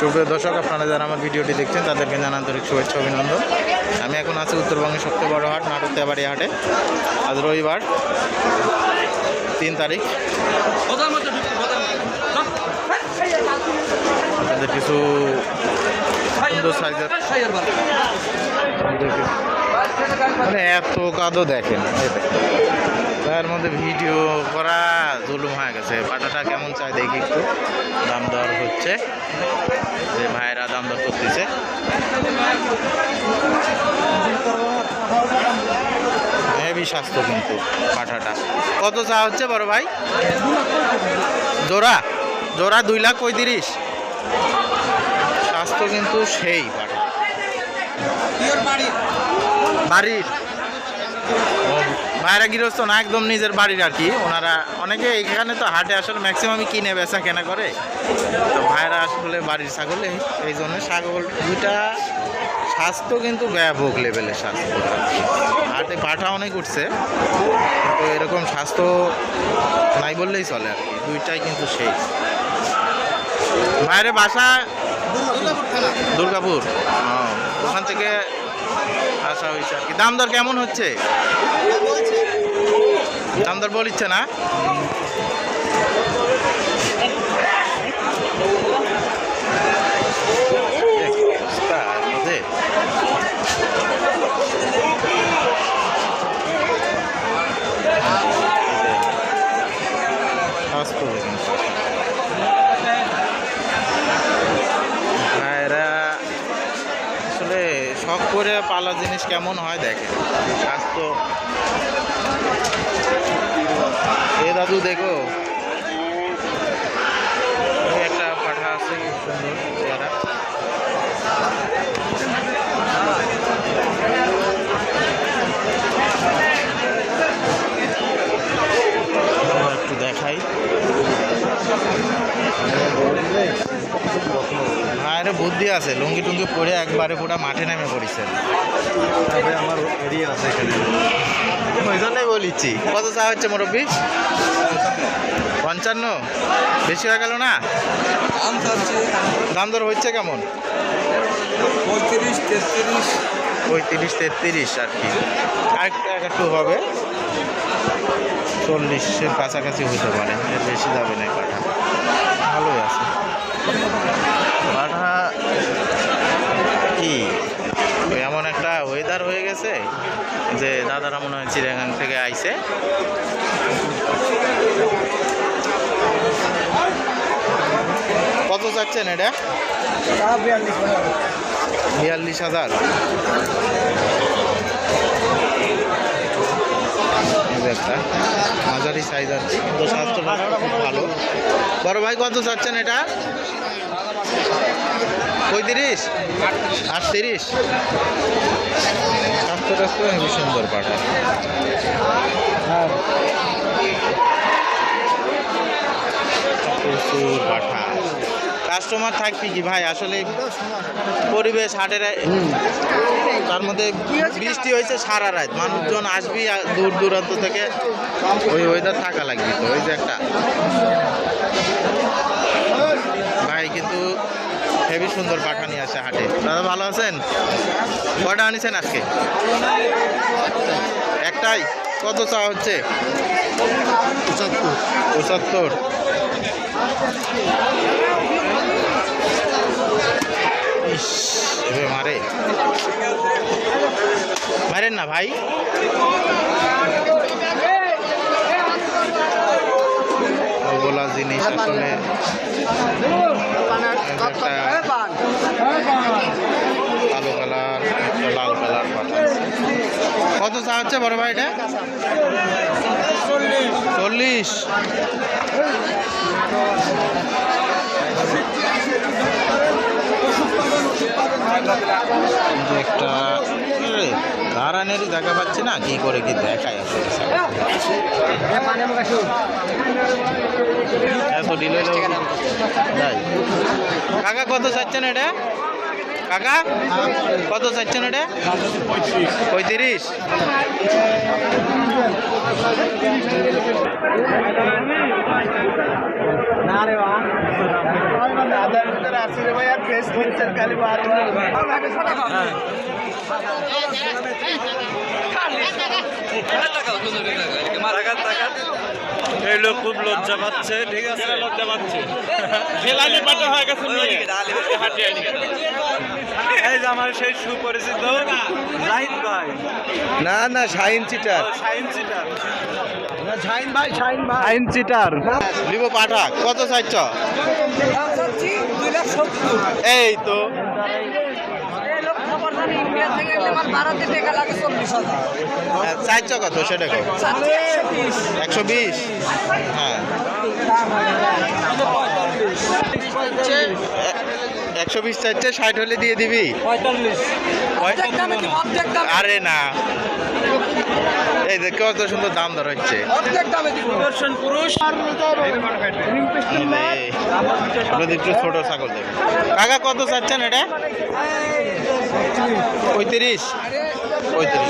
সুপ্রিয় দর্শক, আপনারা যারা আমার ভিডিওটি দেখছেন, তাদেরকে জানান আন্তরিক শুভেচ্ছা, অভিনন্দন। আমি এখন আছি উত্তরবঙ্গের সবচেয়ে বড় হাট নাটকতেবাড়ি হাটে। আজ রবিবার, তিন তারিখ। আপনাদের কিছু সুন্দর মানে এত কাদও দেখেন। তার মধ্যে ভিডিও করা জুলুম হয়ে গেছে। পাটাটা কেমন চাই দেখি একটু। দাম দর হচ্ছে। যে ভাইয়েরা দাম দর করতেছে। হেভি স্বাস্থ্য কিন্তু পাঠাটা। কত চা হচ্ছে বড় ভাই? জোড়া? জোড়া দুই লাখ পঁয়ত্রিশ। স্বাস্থ্য কিন্তু সেই পাঠা। বাড়ির। ভাইরা গৃহস্থ না, একদম নিজের বাড়ির আর কি। ওনারা অনেকে এখানে তো হাটে আসলে ম্যাক্সিমামই কিনে, বেচা কেনা করে। তো ভাইরা আসলে বাড়ির ছাগলে, এই জন্য ছাগল দুইটা স্বাস্থ্য কিন্তু ব্যাপক লেভেলের স্বাস্থ্য। হাটে পাঠা অনেক উঠছে, তো এরকম স্বাস্থ্য নাই বললেই চলে আর কি। দুইটাই কিন্তু সেই। ভাইরে বাসা? দুর্গাপুর। ওখান থেকে আসা হয়েছে আর কি। দাম দর কেমন হচ্ছে? দাম দর বলিচ্ছে না? শখ করে পালা জিনিস কেমন হয় দেখে স্বাস্থ্য এ দাদু দেখো ওই একটা পাঠা আছে খুব সুন্দর চেহারা আমরা একটু দেখাই ভাইয়ের বুদ্ধি আছে লুঙ্গি টুঙ্গি পরে একবারে পুরো মাঠে নেমে পড়েছেন তবে আমার এরিয়া আছে এখানে। ওই জন্যই বলিচ্ছি। কত চা হচ্ছে মুরব্বী? পঞ্চান্ন? বেশি হয়ে গেল না? দাম দর হচ্ছে কেমন? পঁয়ত্রিশ তেত্রিশ। ওই তিরিশ তেত্রিশ আর কি। আরেকটা এক একটু হবে। চল্লিশের কাছাকাছি হতে পারে বেশি যাবে না এই পাঠা ভালোই আছে পাঠা কি ওই এমন একটা ওয়েদার হয়ে গেছে যে দাদারা মনে হয় চিড়িয়াখান থেকে আইছে। কত চাচ্ছেন এটা? বিয়াল্লিশ হাজার। একটা মাঝারি সাইজ আছে। ভালো। বড় ভাই কত চাচ্ছেন এটা? পঁয়ত্রিশ? আটত্রিশ? স্বাস্থ্য টাস্থ্য হেবি সুন্দর পাঠা? প্রচুর পাঠা। কাস্টমার থাকবি কি ভাই? আসলে পরিবেশ হাটের তার মধ্যে বৃষ্টি হয়েছে সারা রাত। মানুষজন আসবি দূর দূরান্ত থেকে ওই ওয়েদার থাকা লাগবে তো ওই যে একটা। ভাই কিন্তু হেভি সুন্দর পাঠা নিয়ে আসে হাটে। দাদা ভালো আছেন? কটা আনিছেন আজকে? একটাই? কত চা হচ্ছে? পঁচাত্তর। মারে। মারেন না ভাই। ওগুলা জিনিস আসলে। কত চা হচ্ছে বড় ভাই এটা? চল্লিশ। একটা গারানেরই দেখা পাচ্ছি না, কি করে কি দেখায় এত ডিলে কাকা কত চাচ্ছেন এটা? কাকা? কত চাচ্ছেন এটা? পঁয়ত্রিশ। না রে আর এই লোক খুব লজ্জা পাচ্ছে ঠিক আছে? লজ্জা পাচ্ছে? এই যে আমার সেই সুপরিচিত জাহিদ ভাই। না না শাহিন চিটার। শাহিন চিটার। শাহিন ভাই শাহিন ভাই। শাহিন চিটার। লিবো পাঠা কত চাইছ? এই তো। চাইছ কত? সেটা একশো বিশ। হ্যাঁ। একশো বিশ চাইছে ষাট হলে দিয়ে দিবি। আরে না। এই দেখ কত সুন্দর দাম দর হচ্ছে। একটু ছোট ছাগল দেবে কাকা কত চাচ্ছেন এটা? পঁয়ত্রিশ। পঁয়ত্রিশ